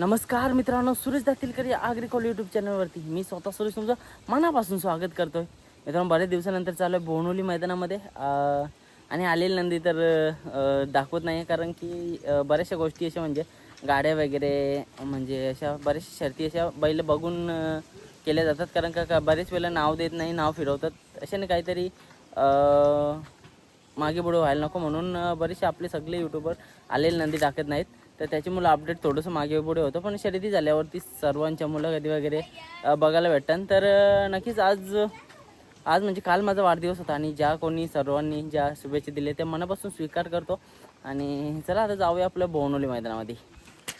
नमस्कार मित्रांनो सुरेश दातीलकर या आग्रिकॉल यूट्यूब चॅनलवरती. मी स्वतः सुरेश तुमचं मनापासून स्वागत करतोय. मित्रांनो बरेच दिवसानंतर चालू आहे बोनोली मैदानामध्ये. आणि आलेली नंदी तर दाखवत नाही कारण की बऱ्याचशा गोष्टी अशा म्हणजे गाड्या वगैरे म्हणजे अशा बऱ्याचशा शर्ती अशा बैल बघून केल्या जातात. कारण का का बरेच वेळेला नाव देत नाही नाव फिरवतात. अशाने काहीतरी मागे पुढे व्हायला नको म्हणून बरेचसे आपले सगळे यूट्यूबर आलेले नंदी टाकत नाहीत. तर त्याची मुलं अपडेट थोडंसं मागे पुढे होतं. पण शर्यती झाल्यावरती सर्वांच्या मुलं कधी वगैरे बघायला भेटतात. तर नक्कीच आज आज म्हणजे काल माझा वाढदिवस होता आणि ज्या कोणी सर्वांनी ज्या शुभेच्छा दिल्या त्या मनापासून स्वीकार करतो. आणि चला आता जाऊया आपल्या बोवनोली मैदानामध्ये.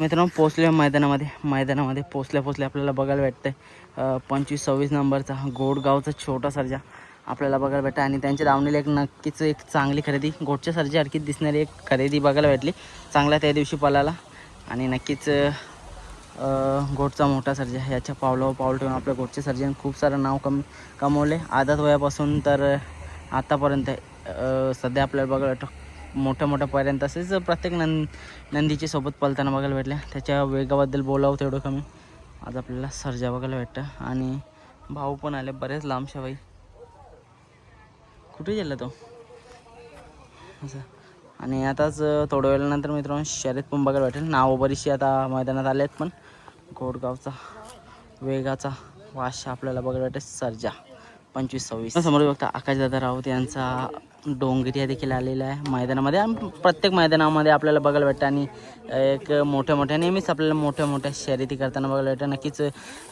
मित्रांनो पोचल्या मैदानामध्ये. मैदानामध्ये पोचल्या पोचल्या आपल्याला बघायला भेटतंय. पंचवीस सव्वीस नंबरचा गोडगावचा छोटा सर्जा आपल्याला बघायला भेटतं. आणि त्यांच्या दावणीला एक नक्कीच एक चांगली खरेदी गोडच्या सर्जासारखीच दिसणारी एक खरेदी बघायला भेटली. चांगला त्या दिवशी पलाला आणि नक्कीच अं, मोठा सर्जा याच्या पावलावर पाऊल ठेवून आपल्या गोटचे सर्जन खूप सारं नाव कम कमवले. आदत वयापासून तर आतापर्यंत सध्या आपल्याला बघायला भेटतं. मोठ्या मोठ्यापर्यंत तसेच प्रत्येक नंद नंदीच्या सोबत पलताना बघायला भेटल्या. त्याच्या वेगाबद्दल बोलावं तेवढं कमी. आज आपल्याला सर्जा बघायला भेटतं. आणि भाऊ पण आले बरेच लांबशा बाई. कुठे गेला तो? असं. आणि आताच थोड्या वेळानंतर मित्रांनो शर्यत पण बघायला भेटेल नावं बरीचशी आता मैदानात आले आहेत पण गोडगावचा वेगाचा वाश आपल्याला बघायला भेटेल. सर्जा पंचवीस सव्वीस. समोर बघता आकाशदादा राऊत यांचा डोंगरिया देखील आलेला आहे मैदानामध्ये. आणि प्रत्येक मैदानामध्ये आपल्याला बघायला भेटतं आणि एक मोठ्या मोठ्या नेहमीच आपल्याला मोठ्या मोठ्या शर्यती करताना बघायला भेटतं. नक्कीच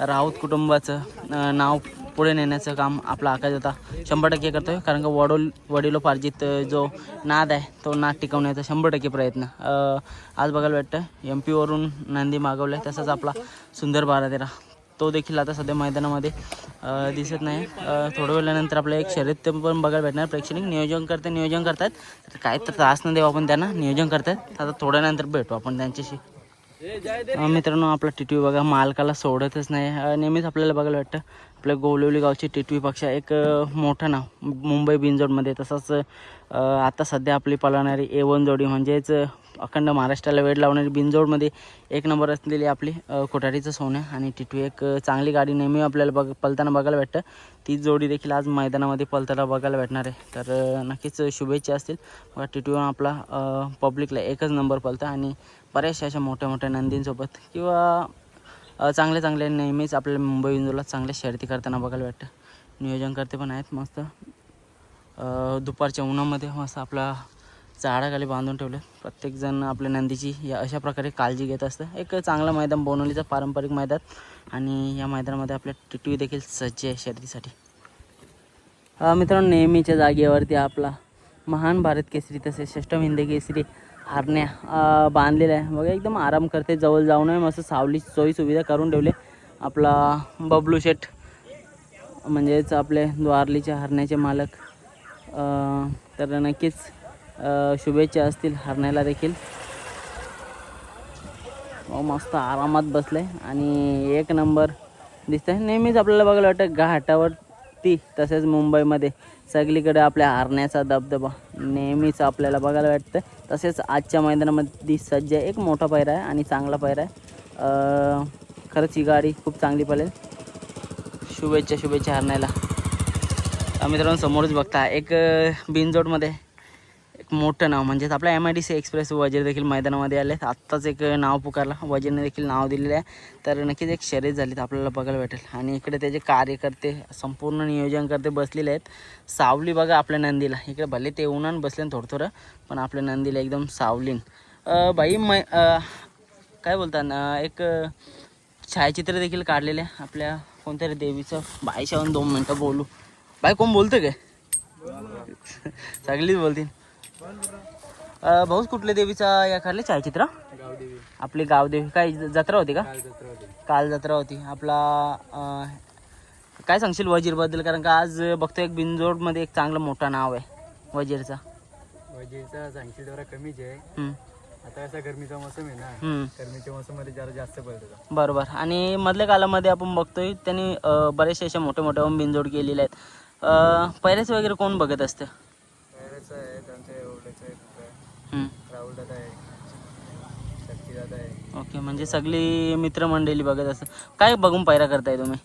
राऊत कुटुंबाचं नाव पुढे नेण्याचं काम आपला आकाश होता शंभर टक्के करतोय. कारण का वडोल वडिलोपार्जित जो नाद आहे तो नाद टिकवण्याचा शंभर टक्के प्रयत्न. आज बघायला भेटतं. एम पीवरून नंदी मागवलं आहे तसंच आपला सुंदर बारा तेरा. तो देखील आता सध्या मैदानामध्ये दिसत नाही. थोड्या वेळानंतर आपल्या एक शर्यत ते पण बघायला भेटणार. प्रेक्षणिक नियोजन करते नियोजन करतात. तर काय तर त्रास न देऊ आपण त्यांना नियोजन करतात. आता थोड्यानंतर भेटू आपण त्यांच्याशी. मित्रांनो आपला टिटवी बघा मालकाला सोडतच नाही. नेहमीच आपल्याला बघायला वाटतं आपल्या गोलवली गावची टिटवी पक्षा एक मोठं नाव. मुंबई बिनजोडमध्ये. तसंच आता सध्या आपली पळवणारी ए वन जोडी म्हणजेच अखंड महाराष्ट्राला वेळ लावणारी बिनजोडमध्ये एक नंबर असलेली आपली कोठारीचं सोनं आणि टिटू एक चांगली गाडी नेहमी आपल्याला बघ पलताना बघायला भेटतं. ती जोडी देखील आज मैदानामध्ये पलताना बघायला भेटणार आहे. तर नक्कीच शुभेच्छा असतील. बघा आपला पब्लिकला एकच नंबर पलतं आणि बऱ्याचशा अशा मोठ्या मोठ्या नंदींसोबत किंवा चांगले चांगले नेहमीच आपल्याला मुंबई इंदूरला चांगल्या शर्यती करताना बघायला भेटतं. नियोजन करते पण आहेत मस्त. दुपारच्या उन्हामध्ये मस्त आपला झाडाखाली बांधून ठेवले. प्रत्येकजण आपल्या नंदीची या अशा प्रकारे काळजी घेत असतं. एक चांगलं मैदान बोनवलीचं पारंपरिक मैदान. आणि या मैदानामध्ये आपल्या टिटवी देखील सज्ज आहे शर्यतीसाठी. मित्रांनो नेहमीच्या जागेवरती आपला महान भारत केसरी तसेच षष्टम हिंदी केसरी हारण्या बांधलेल्या बांधलेला आहे. बघा एकदम आराम करते. जवळ जाऊ नये मस्त सावली सोयी सुविधा करून ठेवले. आपला बबलू शेठ म्हणजेच आपले द्वारलीच्या हरण्याचे मालक. तर नक्कीच शुभेच्छा असतील हरण्याला देखील. मस्त आरामात बसले. आणि एक नंबर दिसतंय. नेहमीच आपल्याला बघायला वाटतं घाटावरती तसेच मुंबईमध्ये सगळीकडे आपल्या हरण्याचा धबधबा. नेहमीच आपल्याला बघायला वाटतं. तसेच आजच्या मैदानामध्ये सज्ज एक मोठा पायरा आहे आणि चांगला पायरा आहे. खरंच ही गाडी खूप चांगली पडेल शुभेच्छा शुभेच्छा हरण्याला. मित्रांनो समोरच बघता एक बिनजोडमध्ये एक मोठं नाव म्हणजेच आपल्या M I D C express Wazir देखील मैदानामध्ये आले आहेत. आत्ताच एक नाव पुकारला. वजीरने देखील नाव दिलेलं आहे. तर नक्कीच एक शर्यत झाली तर आपल्याला बघायला भेटेल. आणि इकडे त्याचे कार्यकर्ते संपूर्ण नियोजन करते बसलेले आहेत. सावली बघा आपल्या नंदीला. इकडे भले ते उन्हान बसले थोडं थोडं पण आपल्या नंदीला एकदम सावलीन. बाई मै काय बोलतात ना एक छायाचित्र देखील काढलेले आहे. आपल्या कोणत्या देवीचं. बाईशाहून दोन मिनटं बोलू. बाई कोण बोलतं काय? सगळीच बोलतील. अं, भाऊच कुठल्या देवीचा या काढले छायाचित्र? आपली गावदेवी काय जत्रा होती का? काल जत्रा होती. आपला अं, काय सांगशील वजीरबद्दल कारण का आज बघतो एक बिनजोडमध्ये एक चांगलं मोठं नाव आहे वजीरचा. वजीरचा सांगशील कमीच आहे. हम्म, आता कसा गरमीचा मोसम आहे ना हम्म. गरमीच्या मोसममध्ये जरा जास्त पडतो बरोबर. आणि मधल्या कालामध्ये आपण बघतोय त्यांनी अं, बरेचसे असे मोठे मोठे बिनजोड केलेले आहेत. अं, पैरेच वगैरे कोण बघत असतं? आहे ओके म्हणजे सगळी मित्रमंडळी बघत असत काय बघून पैरा करताय तुम्ही?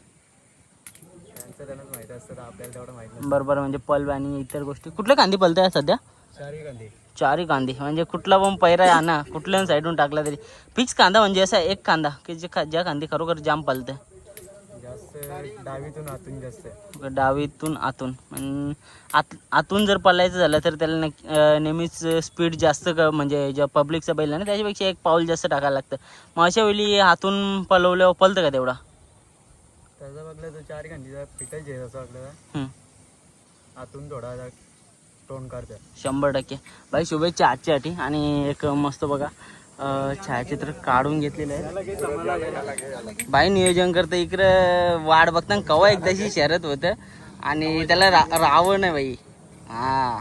बरोबर म्हणजे पल्ब आणि इतर गोष्टी. कुठल्या कांदी पलताय सध्या? चारही कांदे. म्हणजे कुठला पण पैरा आहे ना कुठल्या साईडून टाकला तरी. फिक्स कांदा म्हणजे असा एक कांदा की जे ज्या कांदे खरोखर जाम पलते डावीतून आतून जास्त. डावीतून आतून. आत आतून जर पलायचं झालं तर त्याला नक्की नेहमीच स्पीड जास्त क म्हणजे ज्या पब्लिकचा बैल आहे ना त्याच्यापेक्षा एक पाऊल जास्त टाकायला लागतं. मग अशा वेळी हातून पलवल्यावर पलतं का तेवढा? बघलं तर चार कांदीचा फिटच आहे. आतून थोडा काढतं शंभर टक्के. बाई शुभेच्छा आजच्यासाठी आणि एक मस्त बघा छायाचित्र काढून घेतलेलं आहे बाई नियोजन करतं इकडं वाट बघताना कवा एकदाशी शरत होतं. आणि त्याला रा रावं नाही बाई. हा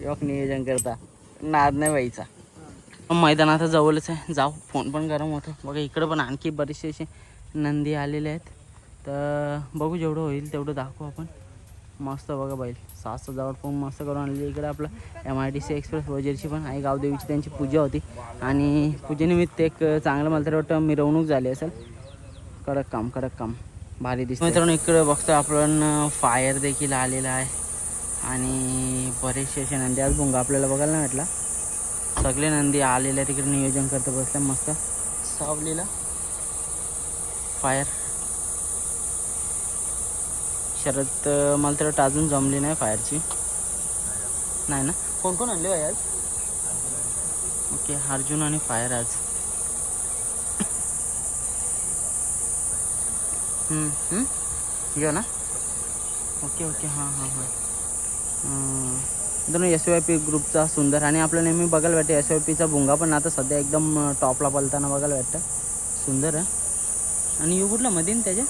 योग नियोजन करता. नाद नाही बाईचा. मैदान आता जवळच आहे. जाऊ फोन पण गरम होतो. बघा इकडं पण आणखी बरेचसे असे नंदी आलेले आहेत. तर बघू जेवढं होईल तेवढं दाखवू आपण. मस्त बघा बैल. सात सजावट पण मस्त करून आणली. इकडे आपलं M I T C express वजेरची पण आई गावदेवीची त्यांची पूजा होती. आणि पूजेनिमित्त एक चांगलं मला तरी वाटतं मिरवणूक झाली असेल. कडक काम कडक काम. भारी दिसतं मित्रांनो इकडे बघतो आपण फायर देखील आलेला आहे. आणि बरेचसे असे नंदी आज भुंगा आपल्याला बघायला नाही भेटला. सगळे नंदी आलेले तिकडे नियोजन करतं बसल्या मस्त. सावलीला. फायर शरद मला तर अजून जमली नाही फायरची. नाही ना? कोण कोण आणले भाई आज? ओके अर्जुन आणि फायर आज. घेऊ ना? ओके ओके हां हां हां. दोन एस वाय पी ग्रुपचा सुंदर. आणि आपलं नेहमी बघायला भेटतं एस वाय पीचा भुंगा पण आता सध्या एकदम टॉपला पलताना बघायला भेटतं. सुंदर आहे आणि यू कुठला? मध्ये त्याच्या?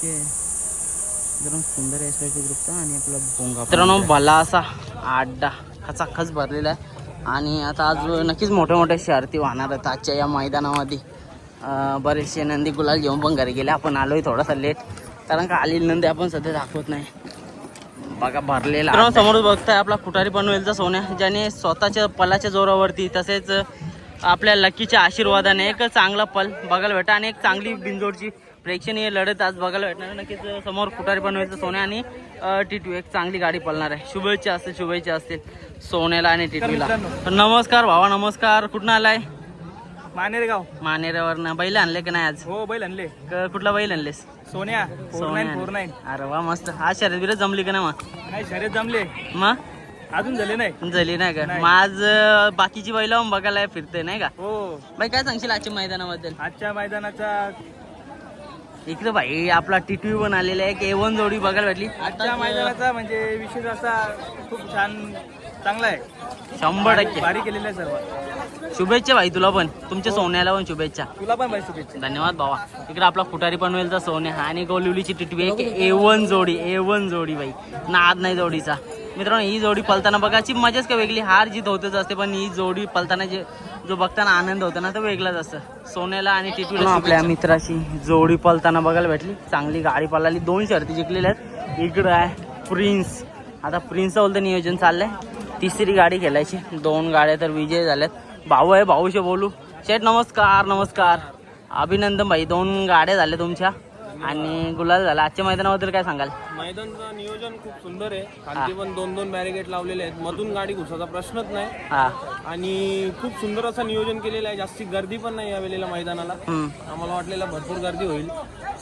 ओके सुंदर एस ग्रुपचा आणि आपला भोंगा मित्रांनो भला असा आड्डा खचाखच भरलेला आहे. आणि आता आज नक्कीच मोठ्या मोठ्या शर्ती वाहणार आहेत. आजच्या या मैदानामध्ये बरेचसे नंदी गुलाल घेऊन पण घरी गेले. आपण आलोय थोडासा लेट कारण का आलेली नंदी आपण सध्या दाखवत नाही. बघा भरलेला मित्रांनो समोर बघताय आपला कुठारी पनवेलचा सोन्या ज्याने स्वतःच्या पलाच्या जोरावरती तसेच आपल्या लकीच्या आशीर्वादाने एक चांगला पल बघायला भेटा आणि एक चांगली बिंजोडची प्रेक्षणीय लढत आज बघायला भेटणार. नक्कीच समोर कुठारी पनवेलचा सोन्या आणि टिटू एक चांगली गाडी पळणार आहे. शुभेच्छा असतील शुभेच्छा असतील सोन्याला आणि टिटूला तर नमस्कार भावा नमस्कार. कुठून आलाय? मानेरगाव. मानेऱ्यावरनं बैल आणले की नाही आज? हो बैल आणले. क- कुठला बैल आणलेस? सोन्या सोन्या अरे वा मस्त. हा शर्यत बिरत जमली का ना मग? नाही शर्यत जमले. मग? अजून झाले नाही. झाली नाही का? मग आज अं, बाकीची बैल बघायला फिरते नाही का? हो. बाई काय सांगशील आजच्या मैदानाबद्दल? आजच्या मैदानाचा इकडे बाई आपला टिटवी पण आलेला आहे एक एवन जोडी बघायला भेटली. आजच्या मैदानाचा म्हणजे विशेष असा खूप छान चांगला आहे. शंभर टक्के. भारी केलेला आहे सर्व. शुभेच्छा भाई तुला पण. तुमच्या सोन्याला पण शुभेच्छा. तुला पण भाई शुभेच्छा. धन्यवाद भावा. इकडे आपला फुटारी पनवेलचा सोन्या आणि गोलिवलीची टिटवी एक ए वन जोडी ए वन जोडी बाई नाद नाही जोडीचा. मित्रांनो ही जोडी पलताना बघायची मजाच का वेगळी? हार जीत होतच असते पण ही जोडी पलताना जे जो बघताना आनंद होतो ना तो वेगळाच असतं. सोन्याला आणि टिटवीला आपल्या मित्राची जोडी पलताना बघायला भेटली. चांगली गाडी पळाली. दोन शर्ती जिंकलेल्या आहेत. इकडं आहे प्रिन्स. आता प्रिन्सचं बोलतं नियोजन चाललंय. तिसरी गाडी खेळायची. दोन गाड्या तर विजय झाल्यात. भाऊ आहे भाऊशी बोलू. शेठ नमस्कार नमस्कार. अभिनंदन भाई दोन गाड्या झाल्या तुमच्या. आणि गुलाल झाला. आजच्या मैदानाबद्दल काय सांगाल? मैदानचं नियोजन खूप सुंदर आहे. खालती पण दोन दोन बॅरिगेट लावलेले आहेत. मधून गाडी घुसाचा प्रश्नच नाही. हा. आणि खूप सुंदर असं नियोजन केलेलं आहे. जास्ती गर्दी पण नाही यावेळेला मैदानाला. हम्म. आम्हाला वाटलेलं भरपूर गर्दी होईल.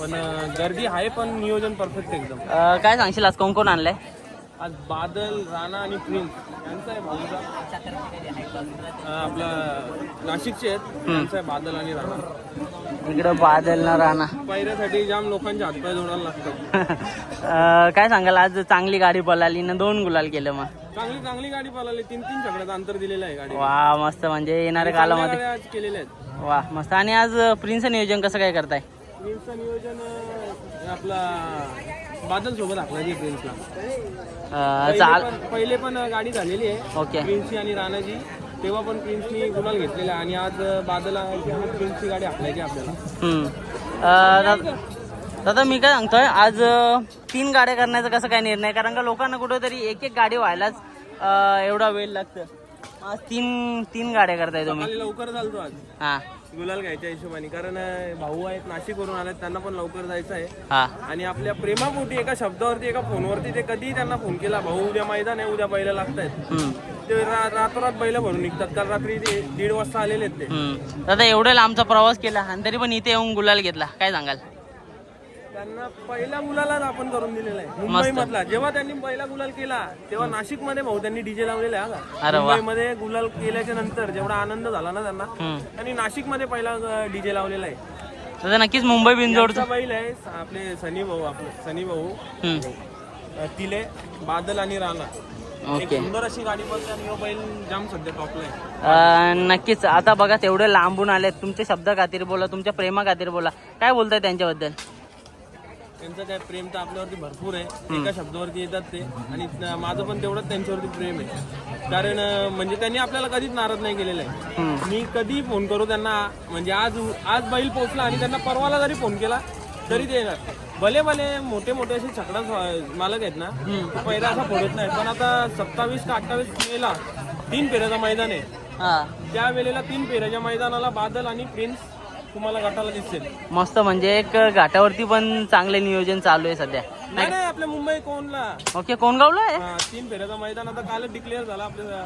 पण अं, गर्दी आहे पण नियोजन परफेक्ट एकदम. अं, काय सांगशील? आज कोण कोण आणलंय? आज बादल राणा आणि प्रिन्स यांचा आहे भाऊचा. आपला नाशिकचे आहेत. त्यांचा आहे बादल आणि राणा. इकडं बादल ना राणा. पायऱ्यासाठी जाम लोकांचे हातपाय जोडायला लागतात. काय सांगाल आज चांगली गाडी पळाली ना दोन गुलाल केलं मग? चांगली चांगली गाडी पळाली. तीन तीन चकड्याचं अंतर दिलेलं आहे गाडी वा मस्त म्हणजे येणाऱ्या कालामध्ये. आज केलेल्या आहेत. वा मस्त. आणि आज प्रिन्सचं नियोजन कसं काय करताय? प्रिन्सचं नियोजन आपला बादल सोबत हाकलायची प्रिन्सला अं, चाल पहिले पण गाडी झालेली आहे. ओके. प्रिन्सची आणि राणाची तेव्हा पण प्रिन्सनी गुलाल घेतलेला आणि आज बादल आणि प्रिन्सची गाडी हाकलायची आपल्याला. हम्म. अं, दादा- दादा मी काय सांगतोय आज अं, तीन गाड्या करण्याचा कसं काय निर्णय? कारण का लोकांना कुठेतरी एक एक गाडी व्हायलाच अं, एवढा वेळ लागतं. आज तीन तीन गाड्या करताय तुम्ही. सकाळी लवकर चालतो आज. हा. गुलाल घ्यायच्या हिशोबाने. कारण अं, भाऊ आहेत नाशिकवरून आले त्यांना पण लवकर जायचं आहे. हा. आणि आपल्या प्रेमापोटी एका शब्दावरती एका फोनवरती ते कधी त्यांना फोन केला भाऊ उद्या मैदान आहे उद्या बैल लागतायत. हम्म, ते रा- रातोरात बैल भरून निघतात. काल रात्री ते दीड वाजता आलेले आहेत ते. हम्म. दादा एवढा लांबचा प्रवास केला आणि तरी पण इथे येऊन गुलाल घेतला. काय सांगाल? त्यांना पहिल्या मुलालाच आपण करून दिलेला आहे. मुंबई मधला जेव्हा त्यांनी पहिला गुलाल केला तेव्हा नाशिकमध्ये भाऊ त्यांनी डीजे लावलेला आहे का? वा. मुंबईमध्ये गुलाल केल्याच्यानंतर जेवढा आनंद झाला ना त्यांना. त्यांनी नाशिकमध्ये पहिला डीजे लावलेला आहे. नक्कीच मुंबई बिनजोडचा. आमचा बैल आहे आपले सनी भाऊ आपले सनी भाऊ तिले बादल आणि राणा. एक ओके. सुंदर अशी गाडी बसते आणि ह्यो बैल जाम सध्या टॉपला आहे. अं, नक्कीच. आता बघा तेवढे लांबून आले तुमच्या शब्द खातीर बोला तुमच्या प्रेमा खातीर बोला. काय बोलताय त्यांच्याबद्दल? त्यांचं काय प्रेम तर आपल्यावरती भरपूर आहे. एका शब्दावरती येतात ते. आणि माझं पण तेवढंच त्यांच्यावरती प्रेम आहे. कारण अं, म्हणजे त्यांनी आपल्याला कधीच नाराज नाही केलेलं आहे. मी कधी फोन करू त्यांना म्हणजे आज आज बैल पोहोचला आणि त्यांना परवाला जरी फोन केला तरी ते येणार. भले भले मोठे मोठे असे छकडा मालक आहेत ना ते पहिला असा फोडत नाही. पण आता सत्तावीस का अठ्ठावीस मेला तीन फेऱ्याचं मैदान आहे. हा. त्या वेळेला तीन फेऱ्याच्या मैदानाला बादल आणि प्रिन्स तुम्हाला गटाला दिसेल. मस्त म्हणजे एक घाटावरती पण चांगले नियोजन चालू आहे सध्या. नाही नाही आपल्या मुंबई कोणला? ओके कोण गावलं आहे? हा, तीन फेऱ्याचं मैदान आता कालच डिक्लेअर झाला आपल्या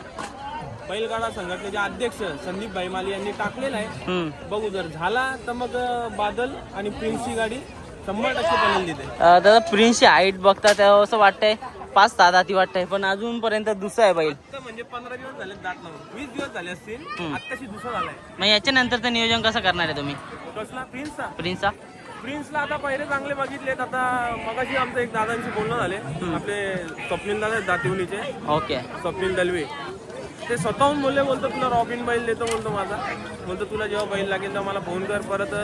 बैलगाडा संघटनेचे अध्यक्ष संदीप भाई माली यांनी टाकलेला आहे. हम्म. बघू जर झाला तर मग अं, बादल आणि प्रिन्सची गाडी शंभर टक्के पळेल तिथे अं, दादा प्रिन्सची हाईट बघता तेव्हा असं वाटतंय? पाच सहा दाती वाटतंय. पण अजूनपर्यंत दुसरा आहे बैल. आता म्हणजे पंधरा दिवस झाले दात लावून. वीस दिवस झाले असतील आत्ताशी दुसरा झालाय. मग याच्यानंतरचं नियोजन कसं करणार आहे तुम्ही? कसला? प्रिन्सचा? प्रिन्सचा? प्रिन्सला आता पहिले चांगले बघितलेत. आता मगाशी आमचं एक दादांशी बोलणं झाले. आपले स्वप्नील दादा दातिवलीचे. ओके. स्वप्नील दलवे. ते स्वतःहून बोलले बोलतो तुला रॉबिन बैल देतो बोलतो माझा. बोलतो तुला जेव्हा बैल लागेल तेव्हा मला फोन कर. परत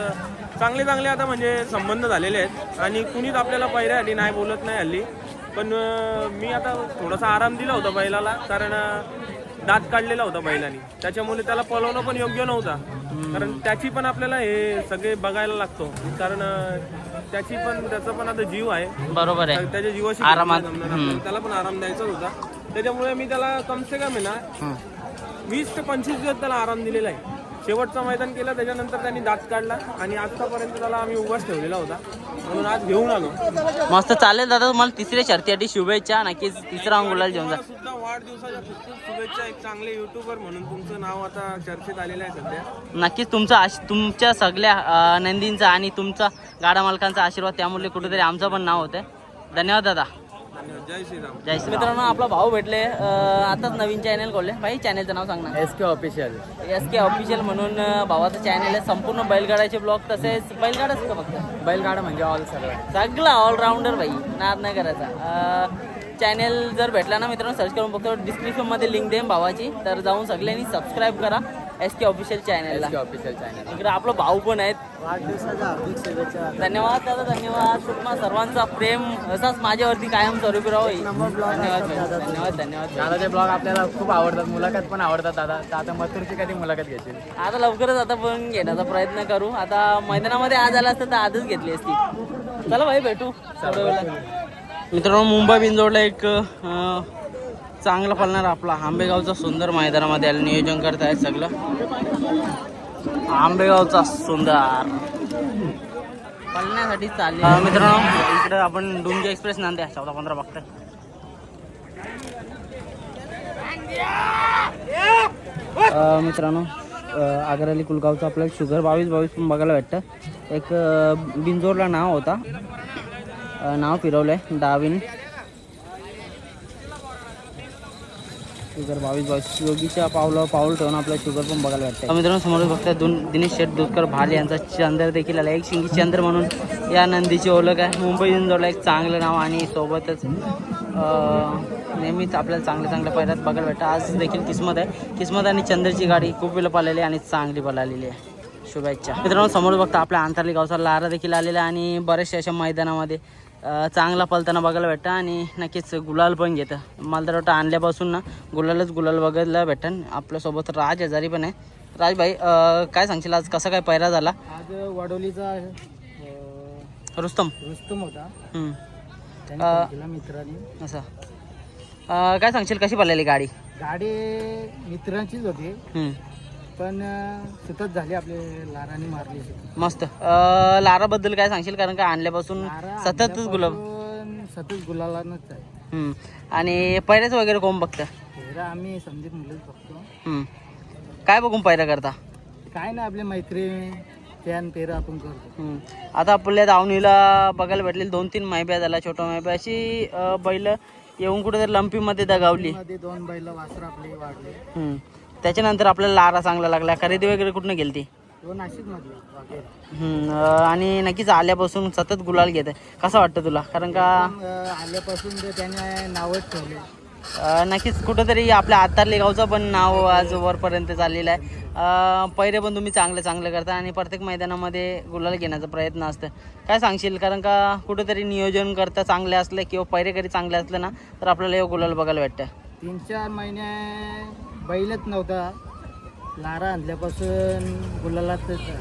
चांगले चांगले आता म्हणजे संबंध झालेले आहेत. आणि कुणीच आपल्याला पहिल्यासाठी नाही बोलत नाही हल्ली. पण मी आता थोडासा आराम दिला होता बैलाला कारण दात काढलेला होता बैलाने. त्याच्यामुळे त्याला पळवणं पण योग्य नव्हता. कारण त्याची पण आपल्याला हे सगळे बघायला लागतो. कारण त्याची पण त्याचा पण आता जीव आहे. बरोबर आहे. त्याच्या जीवाशी आरामात. त्याला पण आराम द्यायचाच होता. त्याच्यामुळे मी त्याला कम से कम आहे ना. वीस ते पंचवीस दिवस त्याला आराम दिलेला आहे. शेवटचं मैदान केलं त्याच्यानंतर त्यांनी दात काढला आणि आतापर्यंत त्याला आम्ही उभाच ठेवलेला होता. म्हणून आज घेऊन आलो. मस्त चालेल दादा तुम्हाला तिसऱ्या शर्तीसाठी शुभेच्छा नक्कीच तिसरा गुलाल घेऊन जा. सुद्धा वाढदिवसाच्या खूप खूप शुभेच्छा एक चांगले युट्यूबर म्हणून तुमचं नाव आता चर्चेत आलेलं आहे सध्या. नक्कीच तुमचा आश तुमच्या सगळ्या अं, नंदींचा आणि तुमचा गाडा मालकांचा आशीर्वाद त्यामुळे कुठेतरी आमचं पण नाव होतं धन्यवाद दादा. जय श्रीराम. जय श्री मित्रांनो आपला भाऊ भेटले. अं, आताच नवीन चॅनल खोलले. भाई चॅनलचं नाव सांग ना. S K official S K official म्हणून अं, भावाचं चॅनल आहे. संपूर्ण बैलगाड्याचे ब्लॉग तसेच बैलगाडाच का फक्त? बैलगाडा म्हणजे ऑल सगळं सगळा ऑलराऊंडर भाई. नाद नाही करायचा चॅनल जर भेटला ना मित्रांनो सर्च करून बघतो. डिस्क्रिप्शनमध्ये लिंक देईन भावाची. तर जाऊन सगळ्यांनी सबस्क्राईब करा. एस के ऑफिशियल चॅनलला ऑफिशियल चॅनल इकडे आपला भाऊ पण आहेत. वाढदिवसाच्या हार्दिक शुभेच्छा. धन्यवाद दादा धन्यवाद. तुम्हा सर्वांचा प्रेम असाच माझ्यावरती कायम स्वरूपी राहो. धन्यवाद. धन्यवाद धन्यवाद दादाचे ब्लॉग आपल्याला खूप आवडतात मुलाखत पण आवडतात दादा. तर आता मथुरची कधी मुलाखत घेशील? आता लवकरच आता पण घेण्याचा प्रयत्न करू. आता मैदानामध्ये आज आला असतं तर आजच घेतली असती. चला भाई भेटू. थोड्या वेळात. मित्रांनो मुंबई बिंजोडला एक अं, चांगला पळणार आपला आंबेगावचा सुंदर मैदानामध्ये आलं नियोजन करत आहेत सगळं. आंबेगावचा सुंदर. पळण्यासाठी चालले मित्रांनो इकडे आपण डुंगी एक्सप्रेस नांद्या चौदा पंधरा बघताय. मित्रांनो आगराली कुलगावचं आपल्याला शुगर बावीस बावीस पण बघायला भेटतं. एक बिंजोरला नाव होता. नाव फिरवलं आहे डावीन. शुगर बावीस बावीस. योगीच्या पावलं पाऊल ठेवून आपला शुगर पण बघायला भेटतं मित्रांनो समोर बघताय दोन दिनेश शेठ दुधकर भाल यांचा चंद्र देखील आला. एक शिंगी चंद्र म्हणून या नंदीची ओळख आहे. मुंबई बिंजोरला एक चांगलं नाव आणि सोबतच नेहमीच आपल्याला चांगल्या चांगल्या पहिल्यात बघायला भेटतं. आज देखील किस्मत आहे. किस्मत आणि चंद्रची गाडी खूप वेळ पळालेली आहे आणि चांगली पळालेली आहे. शुभेच्छा. मित्रांनो समोर बघता आपल्या आंतरली गावचा लारा देखील आलेला आहे आणि बऱ्याचशा अशा मैदानामध्ये चांगला पलताना बघायला भेटतं आणि नक्कीच गुलाल पण घेतं. मला तर वाटतं आणल्यापासून ना गुलालच गुलाल बघायला भेटन. आपल्यासोबत राज हजारी पण आहे. राजभाई अ, काय सांगशील? आज कसा काय पैरा झाला? आज वडोलीचा रुस्तम. रुस्तम होता. मित्राने. असं. काय सांगशील? कशी पडलेली गाडी? गाडी मित्रांचीच होती. पण सुतत झाली आपले लाराने मारली. मस्त. अं, लाराबद्दल काय सांगशील? कारण का आणल्यापासून सततच गुलाब सतत गुलालानच आहे. हम्म. आणि पैऱ्याचं वगैरे कोण बघतं? आम्ही समजत मुलंच बघतो. हम्म. काय बघून पैरा करता? काय ना आपले मैत्री त्यान पेरा आपण करतो. हम्म. आता आपल्या दावणीला बघायला भेटले दोन तीन मायब्या झाला छोटा मायब्या. अशी अं, बैल येऊन कुठेतरी लंपीमध्ये दगावली. मध्ये दोन बैल वासर आपले वाढले. हम्म. त्याच्यानंतर आपल्याला लारा चांगला लागला. खरेदी वगैरे कुठनं गेली ती अं, आणि नक्कीच आल्यापासून सतत गुलाल घेत आहे कसं वाटतं तुला? कारण का आल्यापासून ते त्याने नावच ठेवले. नक्कीच कुठंतरी आपल्या आतारले गावचं पण नाव आज वरपर्यंत चाललेलं आहे. पहिरे पण तुम्ही चांगले चांगले करता आणि प्रत्येक मैदानामध्ये गुलाल घेण्याचा प्रयत्न असतं. काय सांगशील? कारण का कुठंतरी नियोजन करता चांगले असले किंवा पहिरेकरी चांगले असले ना तर आपल्याला हे गुलाल बघायला भेटतं. तीन चार महिने बैलच नव्हता. लारा आणल्यापासून गुलालातच आहे.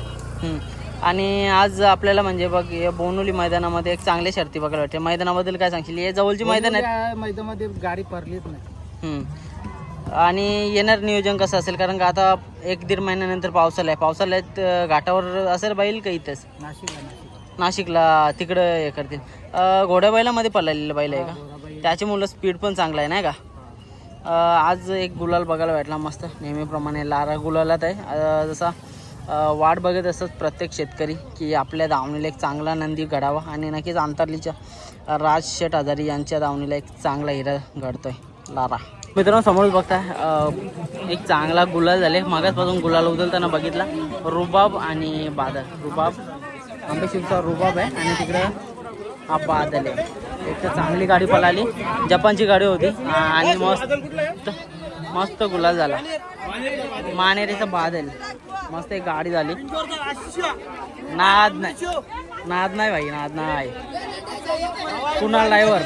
हम्म. आणि आज आपल्याला म्हणजे बघ या बोनोली मैदानामध्ये एक चांगले शर्ती बघायला भेटते. मैदानाबद्दल काय सांगशील? हे जवळची मैदान आहेत. या मैदानामध्ये गाडी पडलीच नाही. हम्म. आणि येणार नियोजन कसं असेल? कारण का आता एक दीड महिन्यानंतर पावसाला आहे. पावसाळ्यात अं, घाटावर असेल बैल का इथंच? नाशिकला नाशिक नाशिकला तिकडं हे करतील. अं, घोड्या बैलामध्ये पळालेलं बैल आहे का? त्याची मुलं स्पीड पण चांगला आहे नाही का? आज एक गुलाल बघायला भेटला मस्त. नेहमीप्रमाणे लारा गुलालात आहे. जसा वाट बघत असतात प्रत्येक शेतकरी की आपल्या दावणीला एक चांगला नंदी घडावा आणि नक्कीच अंतरलीच्या राज शेठ आजारी यांच्या दावणीला एक चांगला हिरा घडतोय. लारा. मित्रांनो समोर बघताय एक चांगला गुलाल झाले. मागासपासून गुलाल उचलताना बघितला. रुबाब आणि बादल. रुबाब आंबेशिवचा रुबाब आहे आणि तिकडे हा बादल आहे. एक तर चांगली गाडी पळाली. जपानची गाडी होती. आणि मस्त मस्त गुलाल झाला. मानेरीचा बादल मस्त एक गाडी झाली. नाद नाही. नाद नाही भाई नाद नाही. कुणाल ड्रायव्हर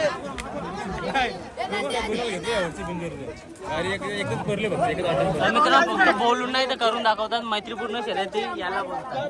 मित्रांनो फक्त बोलून नाही तर करून दाखवतात मैत्रीपूर्ण शर्यती याला बोलतात.